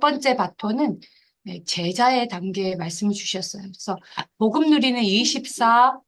번째 바토는 네, 제자의 단계에 말씀을 주셨어요. 그래서 복음 누리는 24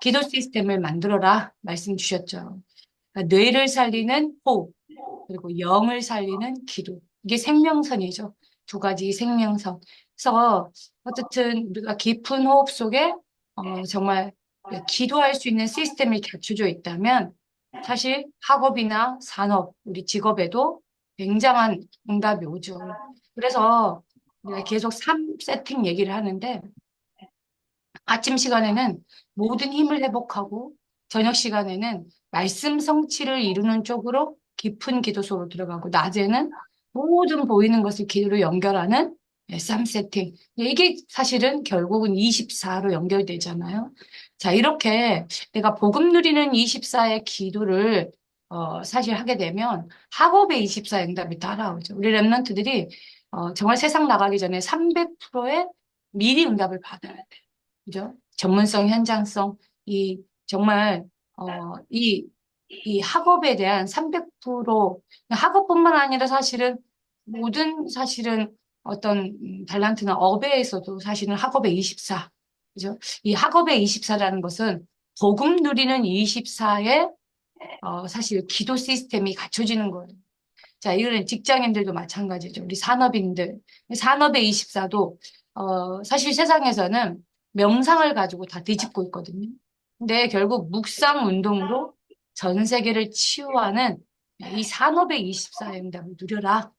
기도 시스템을 만들어라 말씀 주셨죠. 그러니까 뇌를 살리는 호흡, 그리고 영을 살리는 기도. 이게 생명선이죠. 두 가지 생명선. 그래서 어쨌든 우리가 깊은 호흡 속에 어, 정말 기도할 수 있는 시스템이 갖춰져 있다면 사실 학업이나 산업, 우리 직업에도 굉장한 응답이 오죠. 그래서 계속 3세팅 얘기를 하는데 아침 시간에는 모든 힘을 회복하고 저녁 시간에는 말씀 성취를 이루는 쪽으로 깊은 기도 속으로 들어가고 낮에는 모든 보이는 것을 기도로 연결하는 3세팅. 이게 사실은 결국은 24로 연결되잖아요. 자, 이렇게 내가 복음 누리는 24의 기도를 어, 사실 하게 되면 학업의 24 응답이 따라오죠. 우리 랩런트들이 어, 정말 세상 나가기 전에 300%의 미리 응답을 받아야 돼요. 그죠? 전문성, 현장성, 이 정말 어, 이, 이 학업에 대한 300% 학업뿐만 아니라 사실은 모든 사실은 어떤 음, 달란트나 업에서도 사실은 학업의 24. 그죠? 이 학업의 24라는 것은 복음 누리는 24의 어, 사실 기도 시스템이 갖춰지는 거예요. 자, 이거는 직장인들도 마찬가지죠. 우리 산업인들. 산업의 24도, 어, 사실 세상에서는 명상을 가지고 다 뒤집고 있거든요. 근데 결국 묵상 운동으로 전 세계를 치유하는 이 산업의 24의 응답을 누려라.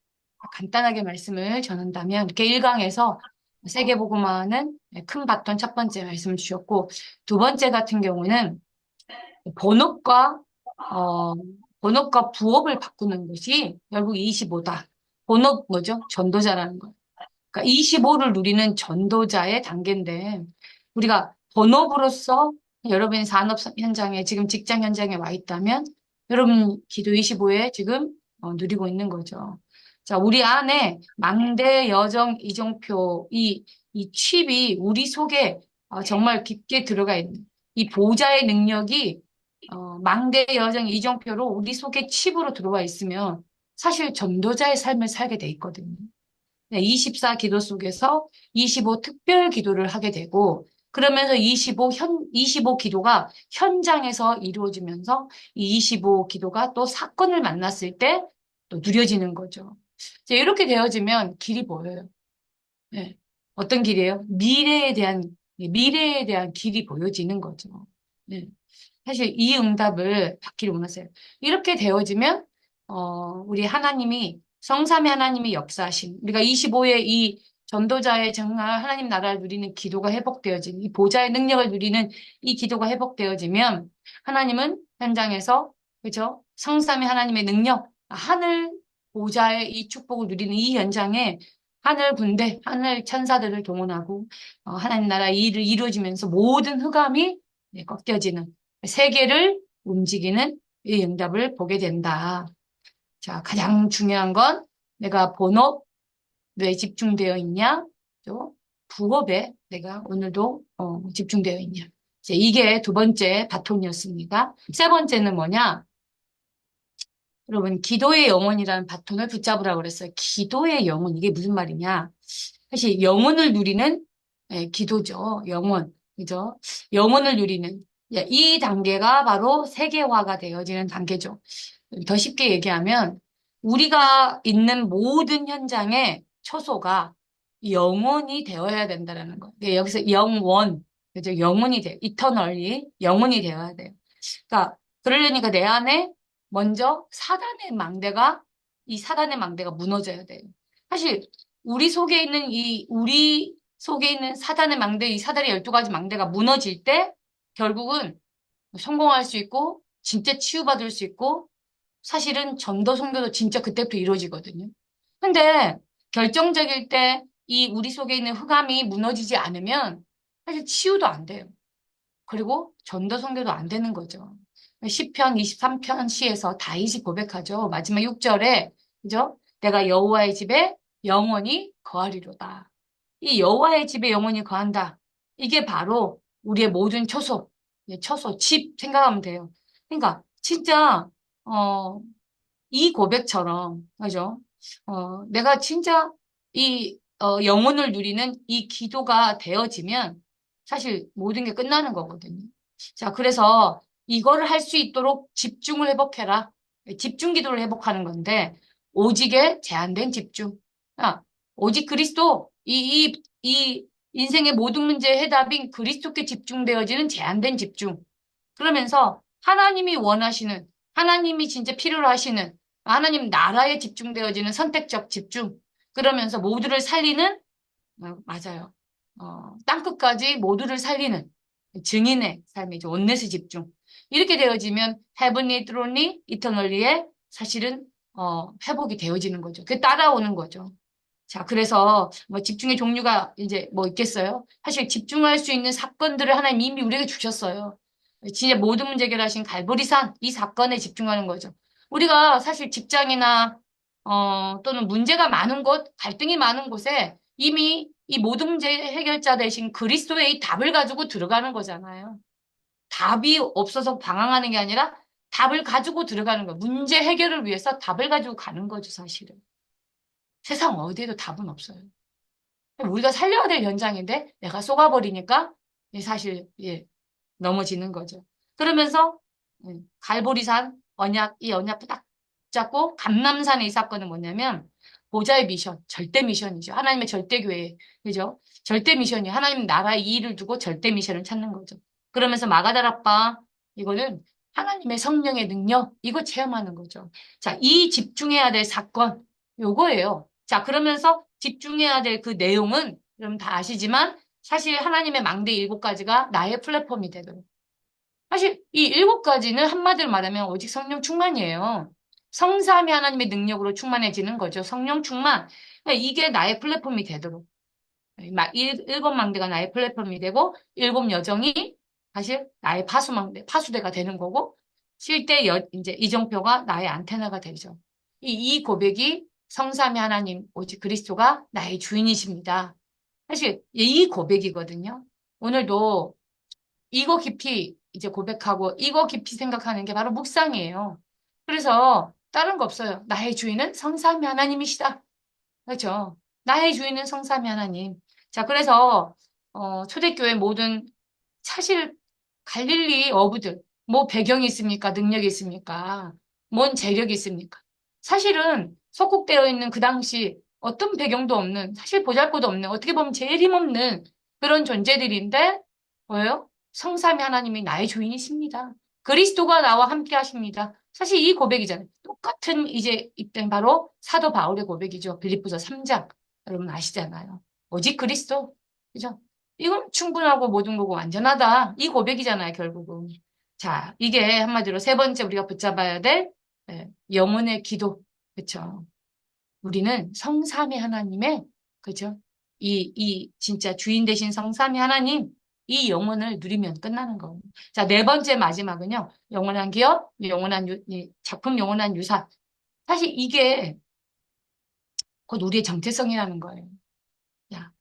간단하게 말씀을 전한다면 이렇게 1강에서 세계보고마는 큰 바톤 첫 번째 말씀을 주셨고 두 번째 같은 경우는 본업과 어, 본업과 부업을 바꾸는 것이 결국 25다. 본업 뭐죠? 전도자라는 거. 그러니까 25를 누리는 전도자의 단계인데 우리가 본업으로서 여러분이 산업 현장에 지금 직장 현장에 와 있다면 여러분 기도 25에 지금 어, 누리고 있는 거죠. 자, 우리 안에 망대, 여정, 이정표, 이, 이 칩이 우리 속에 어, 정말 깊게 들어가 있는 이 보좌의 능력이 어, 망대, 여정, 이정표로 우리 속에 칩으로 들어와 있으면 사실 전도자의 삶을 살게 돼 있거든요. 24 기도 속에서 25 특별 기도를 하게 되고 그러면서 25 현, 25 기도가 현장에서 이루어지면서 이 25 기도가 또 사건을 만났을 때 또 누려지는 거죠. 자, 이렇게 되어지면 길이 보여요. 네. 어떤 길이에요? 미래에 대한, 미래에 대한 길이 보여지는 거죠. 네. 사실 이 응답을 받기를 원하세요. 이렇게 되어지면, 어, 우리 하나님이, 성삼의 하나님이 역사하신, 우리가 25의 이 전도자의 정말 하나님 나라를 누리는 기도가 회복되어진, 이 보좌의 능력을 누리는 이 기도가 회복되어지면, 하나님은 현장에서, 그죠? 성삼의 하나님의 능력, 하늘 보좌의 이 축복을 누리는 이 현장에 하늘 군대, 하늘 천사들을 동원하고 어, 하나님 나라 일을 이루어지면서 모든 흑암이 네, 꺾여지는 세계를 움직이는 이 응답을 보게 된다. 자, 가장 중요한 건 내가 본업에 집중되어 있냐, 또 부업에 내가 오늘도 어, 집중되어 있냐. 이게 두 번째 바톤이었습니다. 세 번째는 뭐냐? 여러분, 기도의 영혼이라는 바톤을 붙잡으라고 그랬어요. 기도의 영혼, 이게 무슨 말이냐? 사실 영혼을 누리는 예, 기도죠. 영혼, 그죠? 영혼을 누리는 예, 이 단계가 바로 세계화가 되어지는 단계죠. 더 쉽게 얘기하면 우리가 있는 모든 현장의 초소가 영혼이 되어야 된다는 거. 예, 여기서 영원, 그죠? 영혼이 돼, 이터널리 영혼이 되어야 돼요. 그러니까 그러려니까 내 안에 먼저 사단의 망대가 이 사단의 망대가 무너져야 돼요. 사실 우리 속에 있는 이 우리 속에 있는 사단의 망대, 이 사단의 12가지 망대가 무너질 때 결국은 성공할 수 있고 진짜 치유받을 수 있고 사실은 전도 성교도 진짜 그때부터 이루어지거든요. 근데 결정적일 때 이 우리 속에 있는 흑암이 무너지지 않으면 사실 치유도 안 돼요. 그리고 전도 성교도 안 되는 거죠. 10편, 23편 시에서 다윗이 고백하죠. 마지막 6절에 그죠? 내가 여호와의 집에 영원히 거하리로다. 이 여호와의 집에 영원히 거한다. 이게 바로 우리의 모든 초소, 예, 초소, 집 생각하면 돼요. 그러니까 진짜 어, 이 고백처럼 그죠? 어, 내가 진짜 이 어, 영혼을 누리는 이 기도가 되어지면 사실 모든 게 끝나는 거거든요. 자, 그래서 이거를 할 수 있도록 집중을 회복해라. 집중 기도를 회복하는 건데 오직에 제한된 집중. 아, 오직 그리스도 이, 이, 이 인생의 모든 문제의 해답인 그리스도께 집중되어지는 제한된 집중. 그러면서 하나님이 원하시는 하나님이 진짜 필요로 하시는 하나님 나라에 집중되어지는 선택적 집중. 그러면서 모두를 살리는 어, 맞아요. 어, 땅끝까지 모두를 살리는 증인의 삶이죠. 온넷의 집중. 이렇게 되어지면 헤븐리 트론리 이터널리에 사실은 어, 회복이 되어지는 거죠. 그게 따라오는 거죠. 자, 그래서 뭐 집중의 종류가 이제 뭐 있겠어요? 사실 집중할 수 있는 사건들을 하나님 이미 우리에게 주셨어요. 진짜 모든 문제 해결하신 갈보리산 이 사건에 집중하는 거죠. 우리가 사실 직장이나 어, 또는 문제가 많은 곳, 갈등이 많은 곳에 이미 이 모든 문제 해결자 대신 그리스도의 이 답을 가지고 들어가는 거잖아요. 답이 없어서 방황하는 게 아니라 답을 가지고 들어가는 거예요. 문제 해결을 위해서 답을 가지고 가는 거죠, 사실은. 세상 어디에도 답은 없어요. 우리가 살려야 될 현장인데 내가 속아버리니까 사실 예, 넘어지는 거죠. 그러면서 예, 갈보리산 언약 이 언약 딱 잡고 감남산의 이 사건은 뭐냐면 보좌의 미션, 절대 미션이죠. 하나님의 절대 교회, 그죠? 절대 미션이 하나님 나라의 이의를 두고 절대 미션을 찾는 거죠. 그러면서 마가다락바 이거는 하나님의 성령의 능력 이거 체험하는 거죠. 자, 이 집중해야 될 사건 요거예요. 자, 그러면서 집중해야 될 그 내용은 여러분 다 아시지만 사실 하나님의 망대 일곱 가지가 나의 플랫폼이 되도록. 사실 이 일곱 가지는 한마디로 말하면 오직 성령 충만이에요. 성삼위 하나님의 능력으로 충만해지는 거죠. 성령 충만. 그러니까 이게 나의 플랫폼이 되도록. 일, 일곱 망대가 나의 플랫폼이 되고 일곱 여정이 사실 나의 파수망대, 파수대가 되는 거고 실제 여, 이제 이정표가 나의 안테나가 되죠. 이, 이 고백이 성삼위 하나님 오직 그리스도가 나의 주인이십니다. 사실 이 고백이거든요. 오늘도 이거 깊이 이제 고백하고 이거 깊이 생각하는 게 바로 묵상이에요. 그래서 다른 거 없어요. 나의 주인은 성삼위 하나님이시다. 그렇죠? 나의 주인은 성삼위 하나님. 자, 그래서 어, 초대교회 모든 사실 갈릴리 어부들 뭐 배경이 있습니까? 능력이 있습니까? 뭔 재력이 있습니까? 사실은 속국되어 있는 그 당시 어떤 배경도 없는 사실 보잘것도 없는 어떻게 보면 제일 힘없는 그런 존재들인데 뭐예요? 성삼위 하나님이 나의 주인이십니다. 그리스도가 나와 함께 하십니다. 사실 이 고백이잖아요. 똑같은 이제 입장 바로 사도 바울의 고백이죠. 빌립보서 3장. 여러분 아시잖아요. 오직 그리스도. 그죠? 이건 충분하고 모든 거고 완전하다. 이 고백이잖아요, 결국은. 자, 이게 한마디로 세 번째 우리가 붙잡아야 될 예, 영혼의 기도. 그쵸? 우리는 성삼위 하나님의, 그죠? 이, 이, 진짜 주인 되신 성삼위 하나님, 이 영혼을 누리면 끝나는 거예요. 자, 네 번째 마지막은요. 영원한 기업, 영원한 유, 작품 영원한 유산. 사실 이게 곧 우리의 정체성이라는 거예요. 야,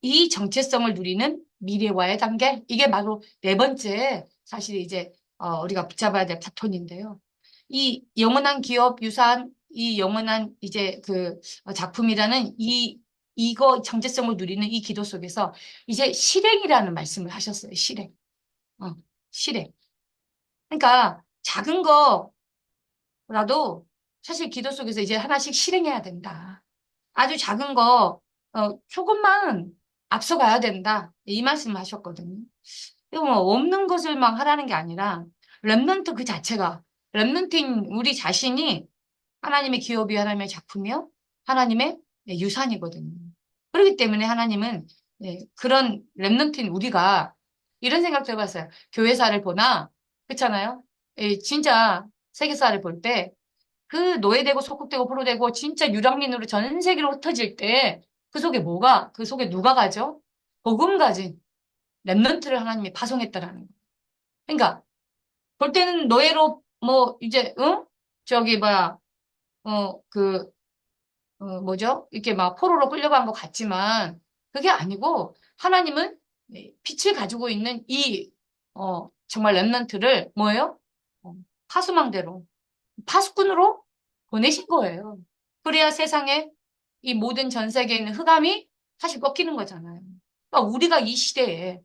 이 정체성을 누리는 미래와의 단계. 이게 바로 네 번째 사실 이제 어, 우리가 붙잡아야 될 파톤인데요. 이 영원한 기업, 유산, 이 영원한 이제 그 작품이라는 이 이거 정체성을 누리는 이 기도 속에서 이제 실행이라는 말씀을 하셨어요. 실행. 어, 실행. 그러니까 작은 거라도 사실 기도 속에서 이제 하나씩 실행해야 된다. 아주 작은 거 어, 조금만 앞서가야 된다. 이 말씀을 하셨거든요. 이거 뭐 없는 것을 막 하라는 게 아니라 랩런트 그 자체가 랩런트인 우리 자신이 하나님의 기업이 하나님의 작품이요. 하나님의 유산이거든요. 그렇기 때문에 하나님은 예, 그런 랩런트인 우리가 이런 생각도 해봤어요. 교회사를 보나 그렇잖아요. 예, 진짜 세계사를 볼 때 그 노예되고 속국되고 포로되고 진짜 유랑민으로 전 세계로 흩어질 때 그 속에 뭐가 그 속에 누가 가죠? 복음 가진 랩런트를 하나님이 파송했다라는 거예요. 그러니까 볼 때는 노예로 뭐 이제 응 저기 뭐야 어 그 어, 뭐죠? 이렇게 막 포로로 끌려간 것 같지만 그게 아니고 하나님은 네, 빛을 가지고 있는 이 어, 정말 랩런트를 뭐예요? 어, 파수망대로 파수꾼으로 보내신 거예요. 그래야 세상에 이 모든 전 세계에 있는 흑암이 사실 꺾이는 거잖아요. 그러니까 우리가 이 시대에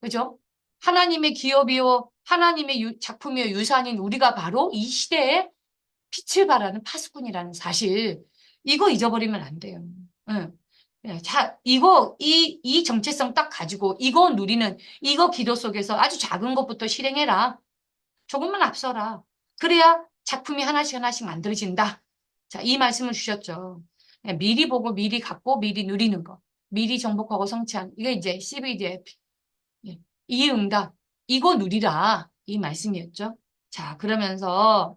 그죠? 하나님의 기업이요, 하나님의 유- 작품이요, 유산인 우리가 바로 이 시대에 빛을 발하는 파수꾼이라는 사실, 이거 잊어버리면 안 돼요. 응. 예, 자, 이거, 이, 이 정체성 딱 가지고, 이거 누리는, 이거 기도 속에서 아주 작은 것부터 실행해라. 조금만 앞서라. 그래야 작품이 하나씩 하나씩 만들어진다. 자, 이 말씀을 주셨죠. 예, 미리 보고, 미리 갖고, 미리 누리는 거. 미리 정복하고 성취한. 이게 이제 CBDF. 예, 이 응답, 이거 누리라. 이 말씀이었죠. 자, 그러면서,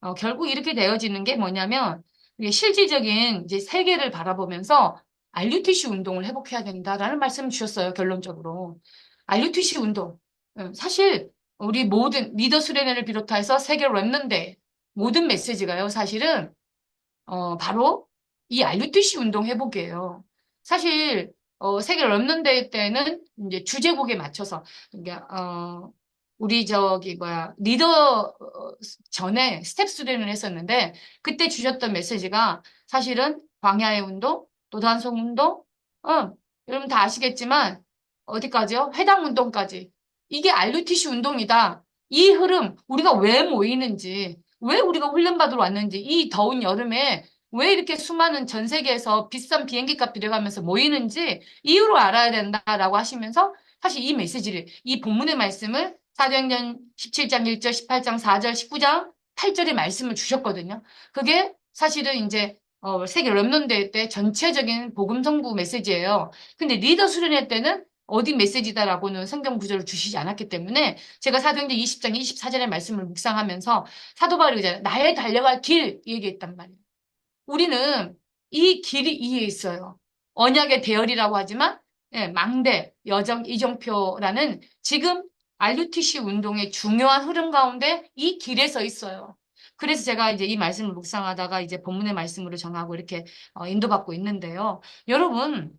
어, 결국 이렇게 되어지는 게 뭐냐면, 실질적인 이제 세계를 바라보면서 RUTC 운동을 회복해야 된다라는 말씀을 주셨어요, 결론적으로. RUTC 운동. 음, 사실, 우리 모든 리더 수련회를 비롯해서 세계 랩런데 모든 메시지가요, 사실은, 어, 바로 이 RUTC 운동 회복이에요. 사실, 어, 세계 랩런데 때는 이제 주제곡에 맞춰서, 그러니까, 어, 우리 저기 뭐야 리더 어, 전에 스텝 수련을 했었는데 그때 주셨던 메시지가 사실은 광야의 운동, 도단성 운동, 어, 여러분 다 아시겠지만 어디까지요? 회당 운동까지 이게 RUTC 운동이다. 이 흐름 우리가 왜 모이는지 왜 우리가 훈련받으러 왔는지 이 더운 여름에 왜 이렇게 수많은 전 세계에서 비싼 비행기 값 들여가면서 모이는지 이유를 알아야 된다라고 하시면서 사실 이 메시지를 이 본문의 말씀을 사도행전 17장 1절, 18장 4절, 19장 8절의 말씀을 주셨거든요. 그게 사실은 이제 어, 세계 랩런데이 때 전체적인 복음 성부 메시지예요. 근데 리더 수련회 때는 어디 메시지다라고는 성경 구절을 주시지 않았기 때문에 제가 사도행전 20장 24절의 말씀을 묵상하면서 사도 바울이 그잖아요. 나의 달려갈 길 얘기했단 말이에요. 우리는 이 길이 이에 있어요. 언약의 대열이라고 하지만 예, 망대, 여정, 이정표라는 지금 RUTC 운동의 중요한 흐름 가운데 이 길에 서 있어요. 그래서 제가 이제 이 말씀을 묵상하다가 이제 본문의 말씀으로 정하고 이렇게 어, 인도받고 있는데요. 여러분,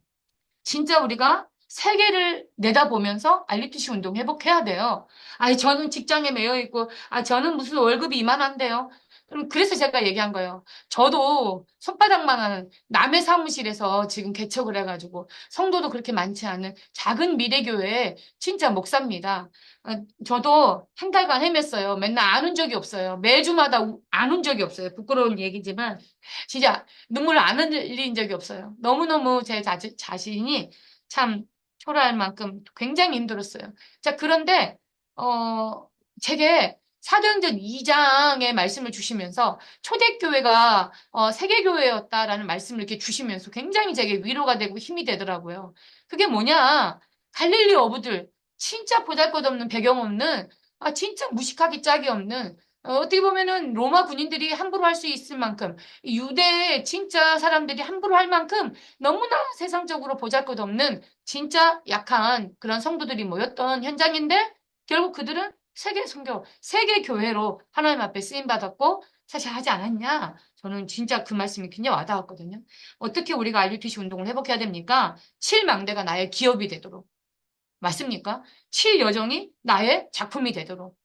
진짜 우리가 세계를 내다보면서 RUTC 운동 회복해야 돼요. 아니, 저는 직장에 매여 있고, 아, 저는 무슨 월급이 이만한데요. 그럼 그래서 제가 얘기한 거예요. 저도 손바닥만 하는 남의 사무실에서 지금 개척을 해가지고 성도도 그렇게 많지 않은 작은 미래교회에 진짜 목사입니다. 어, 저도 한 달간 헤맸어요. 맨날 안 온 적이 없어요. 매주마다 안 온 적이 없어요. 부끄러운 얘기지만 진짜 눈물 안 흘린 적이 없어요. 너무너무 제 자, 자신이 참 초라할 만큼 굉장히 힘들었어요. 자, 그런데 어, 제게 사도행전 2장의 말씀을 주시면서 초대교회가 어, 세계교회였다라는 말씀을 이렇게 주시면서 굉장히 제게 위로가 되고 힘이 되더라고요. 그게 뭐냐? 갈릴리 어부들 진짜 보잘것없는 배경 없는 아 진짜 무식하기 짝이 없는 어, 어떻게 보면은 로마 군인들이 함부로 할 수 있을 만큼 유대 진짜 사람들이 함부로 할 만큼 너무나 세상적으로 보잘것없는 진짜 약한 그런 성도들이 모였던 현장인데 결국 그들은 세계 선교, 세계 교회로 하나님 앞에 쓰임 받았고 사실 하지 않았냐? 저는 진짜 그 말씀이 굉장히 와닿았거든요. 어떻게 우리가 RUTC 운동을 회복해야 됩니까? 7망대가 나의 기업이 되도록. 맞습니까? 7여정이 나의 작품이 되도록.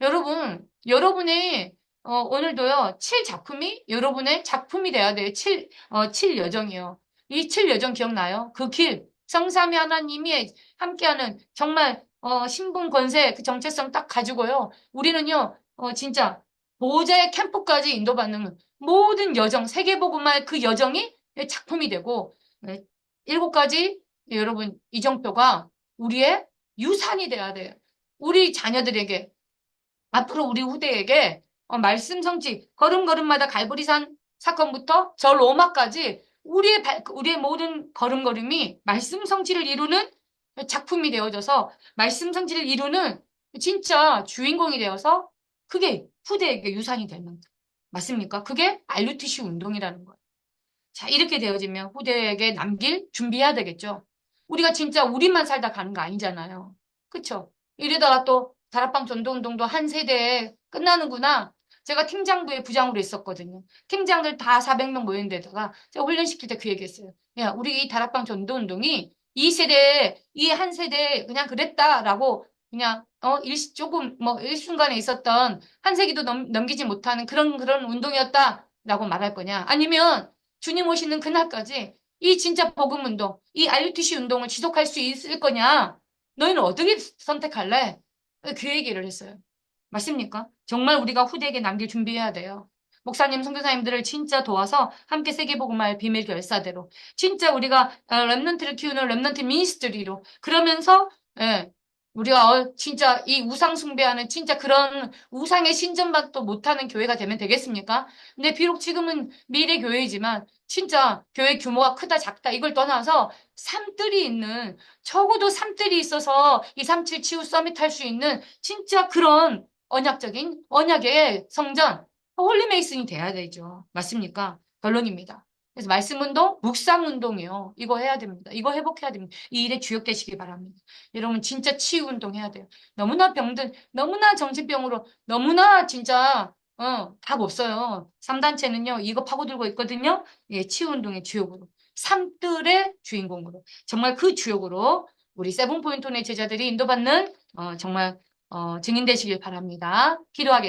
여러분, 여러분의 어, 오늘도요, 7작품이 여러분의 작품이 돼야 돼요. 7, 어, 7여정이요. 이 7여정 기억나요? 그 길, 성삼위 하나님이 함께하는 정말 어, 신분 권세 그 정체성 딱 가지고요. 우리는요, 어, 진짜 보호자의 캠프까지 인도받는 모든 여정, 세계보고마의 그 여정이 작품이 되고 네, 일곱 가지 여러분 이정표가 우리의 유산이 돼야 돼요. 우리 자녀들에게 앞으로 우리 후대에게 어, 말씀 성취 걸음걸음마다 갈보리산 사건부터 저 로마까지 우리의 발, 우리의 모든 걸음걸음이 말씀 성취를 이루는 작품이 되어져서 말씀 성취를 이루는 진짜 주인공이 되어서 그게 후대에게 유산이 되는 맞습니까? 그게 알루티시 운동이라는 거예요. 자, 이렇게 되어지면 후대에게 남길 준비해야 되겠죠. 우리가 진짜 우리만 살다 가는 거 아니잖아요. 그쵸? 이러다가 또 다락방 전도운동도 한 세대에 끝나는구나. 제가 팀장부에 부장으로 있었거든요. 팀장들 다 400명 모인 데다가 제가 훈련시킬 때 그 얘기했어요. 야, 우리 이 다락방 전도운동이 이 세대에, 이 한 세대에 그냥 그랬다라고 그냥, 어, 일시, 조금, 뭐, 일순간에 있었던 한 세기도 넘, 넘기지 못하는 그런, 그런 운동이었다라고 말할 거냐. 아니면 주님 오시는 그날까지 이 진짜 복음 운동, 이 RUTC 운동을 지속할 수 있을 거냐? 너희는 어떻게 선택할래? 그 얘기를 했어요. 맞습니까? 정말 우리가 후대에게 남길 준비해야 돼요. 목사님, 선교사님들을 진짜 도와서 함께 세계복음화의 비밀 결사대로 진짜 우리가 어, 랩런트를 키우는 랩런트 미니스트리로 그러면서 예, 우리가 어, 진짜 이 우상 숭배하는 진짜 그런 우상의 신전받도 못하는 교회가 되면 되겠습니까? 근데 비록 지금은 미래 교회이지만 진짜 교회 규모가 크다 작다 이걸 떠나서 삶들이 있는 적어도 삶들이 있어서 이37 치유 서밋 할 수 있는 진짜 그런 언약적인 언약의 성전 홀리메이슨이 돼야 되죠. 맞습니까? 결론입니다. 그래서 말씀 운동, 묵상 운동이요. 이거 해야 됩니다. 이거 회복해야 됩니다. 이 일에 주역되시기 바랍니다. 여러분 진짜 치유 운동 해야 돼요. 너무나 병든, 너무나 정신병으로, 너무나 진짜 어, 답 없어요. 3단체는요, 이거 파고들고 있거든요. 예, 치유 운동의 주역으로. 삶들의 주인공으로. 정말 그 주역으로 우리 세븐포인트의 제자들이 인도받는 어, 정말 어, 증인되시길 바랍니다. 기도하겠습니다.